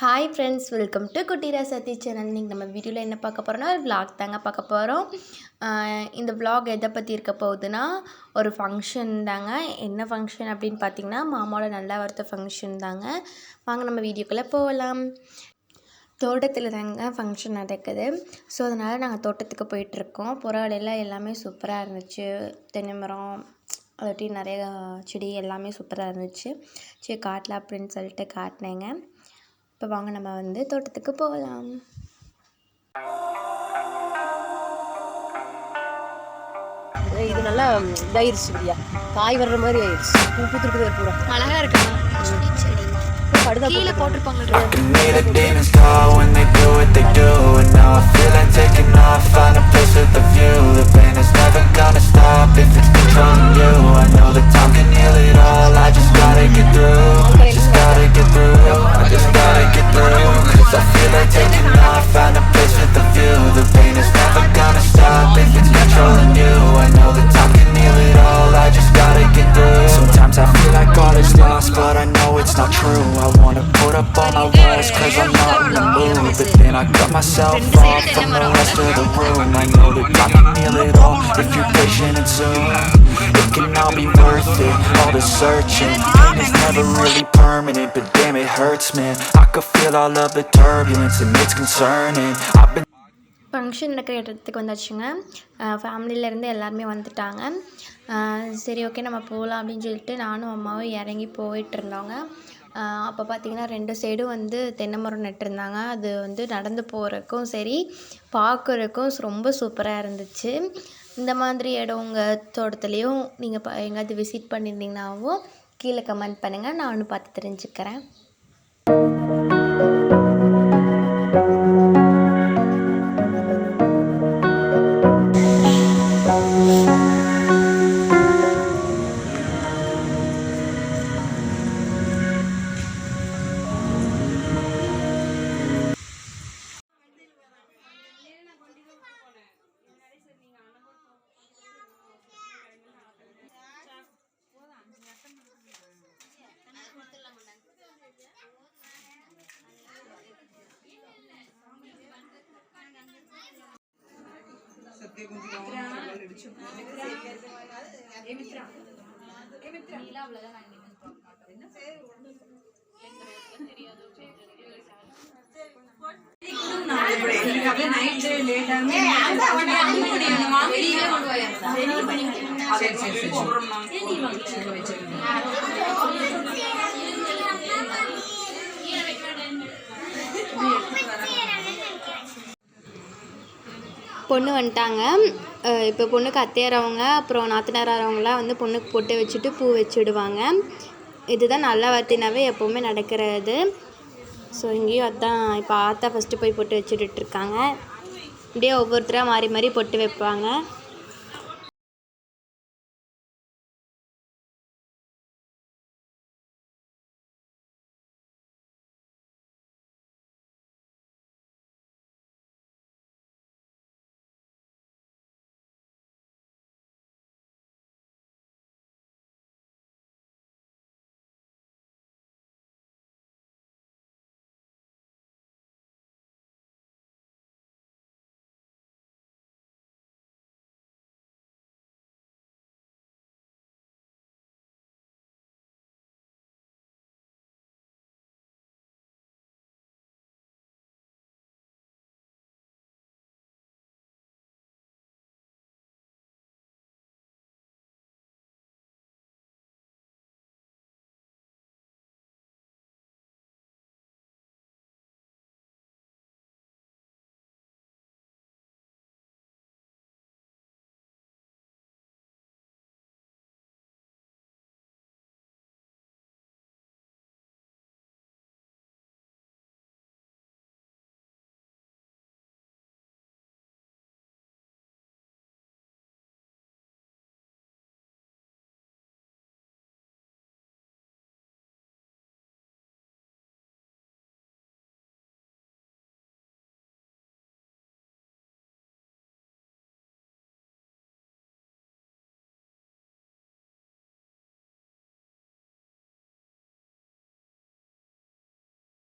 Hi friends welcome to Kuttira Sathi channel நீங்கள் நம்ம வீடியோவில் என்ன பார்க்க போகிறோம்னா ஒரு விளாக் தாங்க பார்க்க போகிறோம் இந்த விளாக் எதை பற்றி இருக்க போகுதுன்னா ஒரு ஃபங்க்ஷன் தாங்க. என்ன ஃபங்க்ஷன் அப்படின்னு பார்த்தீங்கன்னா மாமாவோட நல்லா வரத்த ஃபங்க்ஷன் தாங்க. வாங்க நம்ம வீடியோக்குள்ளே போகலாம். தோட்டத்தில் தாங்க ஃபங்க்ஷன் நடக்குது. ஸோ அதனால் நாங்கள் தோட்டத்துக்கு போயிட்டுருக்கோம். புறாவலையில் எல்லாமே சூப்பராக இருந்துச்சு. தென்னை மரம் அதாட்டி நிறைய செடி எல்லாமே சூப்பராக இருந்துச்சு. சரி காட்டலாம் அப்படின்னு சொல்லிட்டு காட்டினேங்க. இப்போ வாங்க நம்ம வந்து தோட்டத்துக்கு போகலாம். இது நல்லா இதாயிருச்சு பிரியா. காய் வர்ற மாதிரி ஆயிடுச்சு பூ பூத்துருக்குது பூரா அழகா இருக்கா படுதா கீழே போட்டிருப்பாங்க. myself off from the rest of the room I know that God can heal it all if you're patient and soon It can all be worth it, all the searching Pain is never really permanent, but damn it hurts man I could feel all of the turbulence and it's concerning I've been function நடக்கிற இடத்துக்கு வந்தாச்சுங்க ஃபேமிலியிலேருந்து எல்லாருமே வந்துட்டாங்க அஹ் சரி okay நம்ம போகலாம் அப்படின்னு சொல்லிட்டு நானும் அம்மாவும் இறங்கி போயிட்டு இருந்தோங்க அஹ் அப்போ பார்த்தீங்கன்னா ரெண்டு சைடும் வந்து தென்னை மரம் நட்டிருந்தாங்க. அது வந்து நடந்து போகிறதுக்கும் சரி பார்க்குறக்கும் ரொம்ப சூப்பராக இருந்துச்சு. இந்த மாதிரி இடம் உங்கள் தோட்டத்துலேயும் நீங்கள் ப எங்கேயாவது விசிட் பண்ணியிருந்தீங்கன்னாவும் கீழே கமெண்ட் பண்ணுங்கள் நானும் பார்த்து தெரிஞ்சுக்கிறேன். కొంచెం ఏమిత్రా ఏమిత్రా ఇలా అవ్వలేదా నాకు నిన్న என்ன பேர் தெரியாது பொண்ணு வந்துட்டாங்க. இப்போ பொண்ணுக்கு அத்தையாரவங்க அப்புறம் நாத்தனாரவங்களாம் வந்து பொண்ணுக்கு பொட்டு வச்சுட்டு பூ வச்சுடுவாங்க. இதுதான் நல்ல வார்த்தைனாவே எப்போவுமே நடக்கிறது. ஸோ இங்கேயும் அதான் இப்போ ஆத்தா ஃபஸ்ட்டு போய் பொட்டு வச்சுட்டு இருக்காங்க இப்படியே ஒவ்வொருத்தராக மாறி மாறி பொட்டு வைப்பாங்க.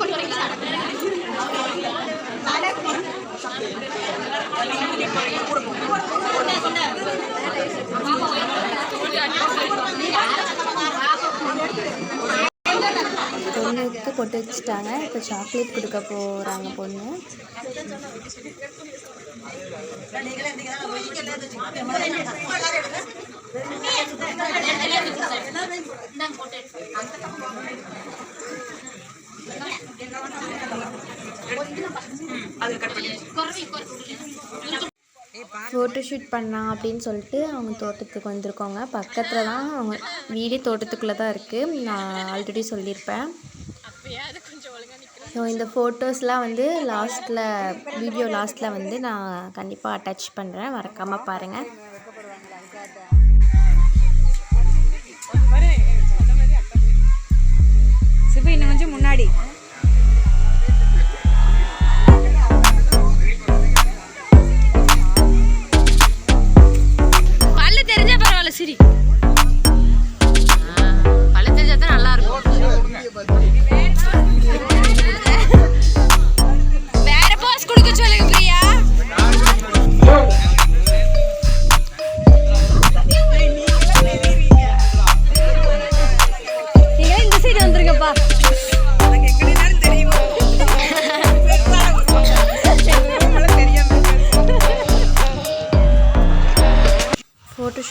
பொண்ணுக்கு போட்டு வச்சுட்டாங்க. இப்போ சாக்லேட் கொடுக்க போகிறாங்க பொண்ணு. ஃபோட்டோ ஷூட் பண்ணலாம் அப்படின்னு சொல்லிட்டு அவங்க தோட்டத்துக்கு வந்திருக்கோங்க. பக்கத்தில் தான் அவங்க வீடே தோட்டத்துக்குள்ளே தான் இருக்குது நான் ஆல்ரெடி சொல்லியிருப்பேன். ஸோ இந்த ஃபோட்டோஸ்லாம் வந்து லாஸ்ட்டில் வீடியோ லாஸ்ட்டில் வந்து நான் கண்டிப்பாக அட்டாச் பண்ணுறேன் மறக்காமல் பாருங்கள் சிபி இன்னும் கொஞ்சம் முன்னாடி.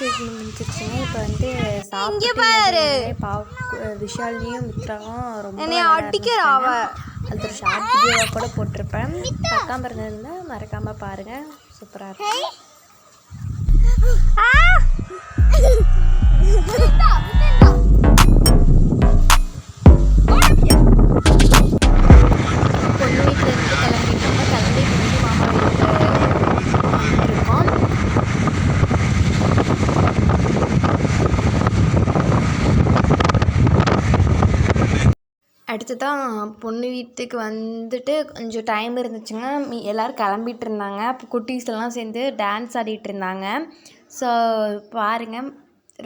ஃபோட்டோ ஷூட் முடிஞ்சிருச்சுங்க இப்போ வந்து சாப்பிட்டு பாவ் விஷாலியும் மித்ராவும் ரொம்ப அடிக்கிறாவ அது ஒரு ஷார்ட் வீடியோவாக கூட போட்டிருப்பேன். பார்க்காம இருந்ததுன்னா மறக்காமல் பாருங்கள் சூப்பராக இருக்கும். பொண்ணு வீட்டுக்கு வந்துட்டு கொஞ்சம் டைம் இருந்துச்சுங்க. எல்லோரும் கிளம்பிட்டு இருந்தாங்க அப்போ குட்டீஸ்லாம் சேர்ந்து டான்ஸ் ஆடிட்டு இருந்தாங்க ஸோ பாருங்கள்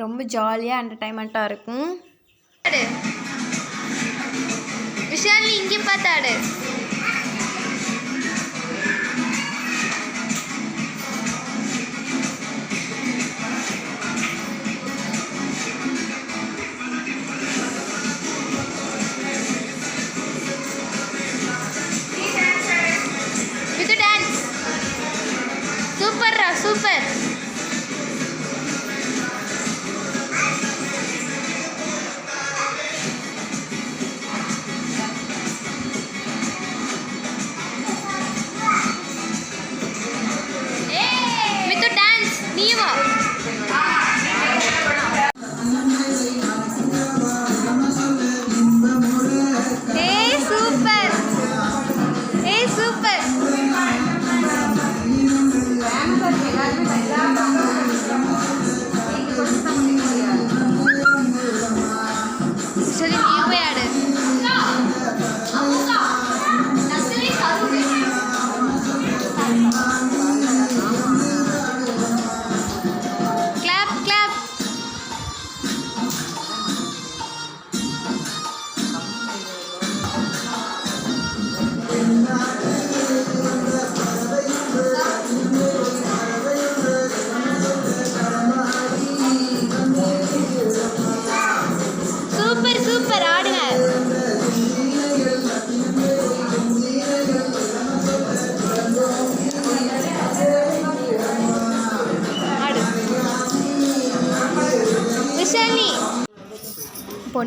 ரொம்ப ஜாலியாக என்டர்டைன்மெண்ட்டாக இருக்கும். விஷால் இங்கே பார்த்தாடு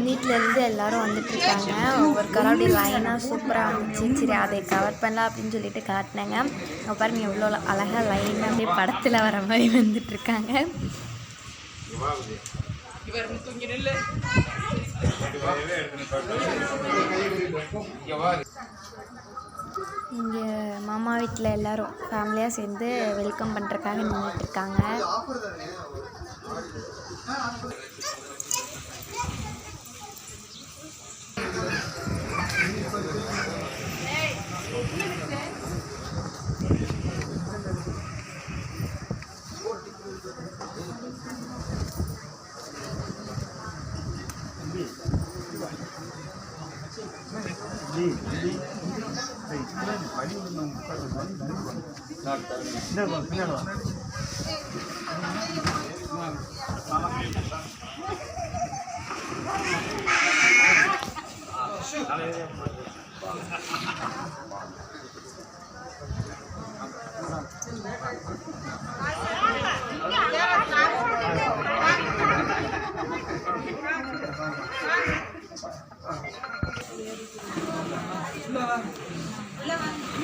வீட்டிலேருந்து எல்லாரும் வந்துட்டுருக்காங்க ஒவ்வொரு காரும் அப்படி லைனாக சூப்பராக வந்துச்சு. சரி அதை கவர் பண்ணலாம் அப்படின்னு சொல்லிட்டு காட்டினாங்க. அங்கே பாருங்க எவ்வளோ அழகாக லைனாக அப்படியே படத்தில் வர மாதிரி வந்துட்டுருக்காங்க இங்கே மாமா வீட்டில் எல்லாரும் ஃபேமிலியாக சேர்ந்து வெல்கம் பண்ணுறக்காக நின்றுட்டுருக்காங்க பின்னாடி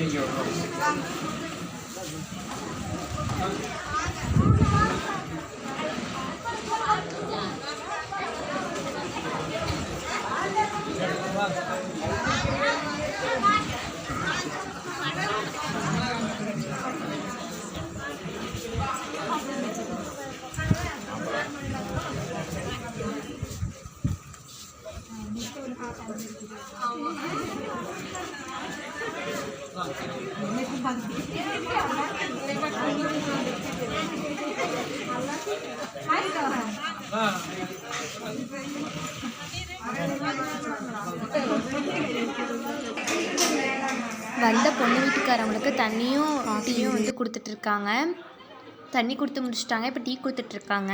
in your house. வந்த பொண்ணு வீட்டுக்காரவங்களுக்கு தண்ணியும் டீயும் வந்து கொடுத்துட்ருக்காங்க தண்ணி கொடுத்து முடிச்சிட்டாங்க. இப்போ டீ கொடுத்துட்ருக்காங்க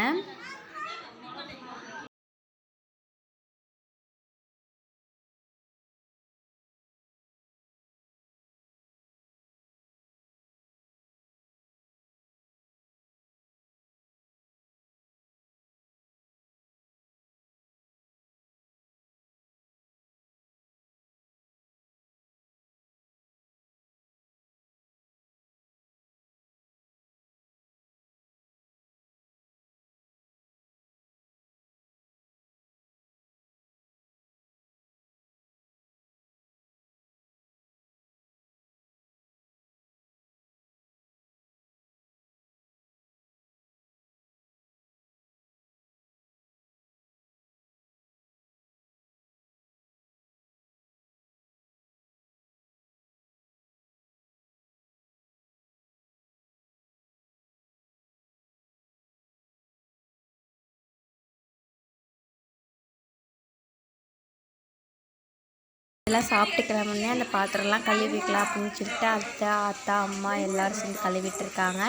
எல்லாம் சாப்பிட்டு கிளம்புனே அந்த பாத்திரம்லாம் கழுவிக்கலாம் அப்படின்னு சொல்லிட்டு அத்தை ஆத்தா அம்மா எல்லோரும் சேர்ந்து கழுவிட்டு இருக்காங்க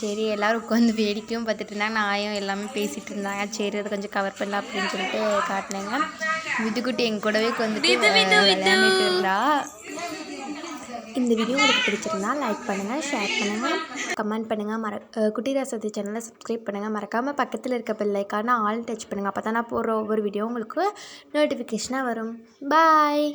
சரி எல்லோரும் உட்காந்து வேடிக்கையும் பார்த்துட்டு இருந்தாங்க. நாயும் எல்லாமே பேசிகிட்டு இருந்தாங்க. சரி அதை கொஞ்சம் கவர் பண்ணலாம் அப்படின்னு சொல்லிட்டு காட்டினாங்க. விதுக்குட்டி எங்க கூடவே உட்காந்துட்டு விளையாண்டுட்டு இருந்தா. இந்த வீடியோ உங்களுக்கு பிடிச்சிருந்தா லைக் பண்ணுங்கள் ஷேர் பண்ணுங்கள் கமெண்ட் பண்ணுங்கள் மற அஹ் குட்டி ரசதி சேனலை சப்ஸ்கிரைப் பண்ணுங்கள் மறக்காமல் பக்கத்தில் இருக்க பெல் ஆல் டச் பண்ணுங்கள் அப்போ தான் நான் போடுற ஒவ்வொரு வீடியோ உங்களுக்கு நோட்டிஃபிகேஷனாக வரும். பாய்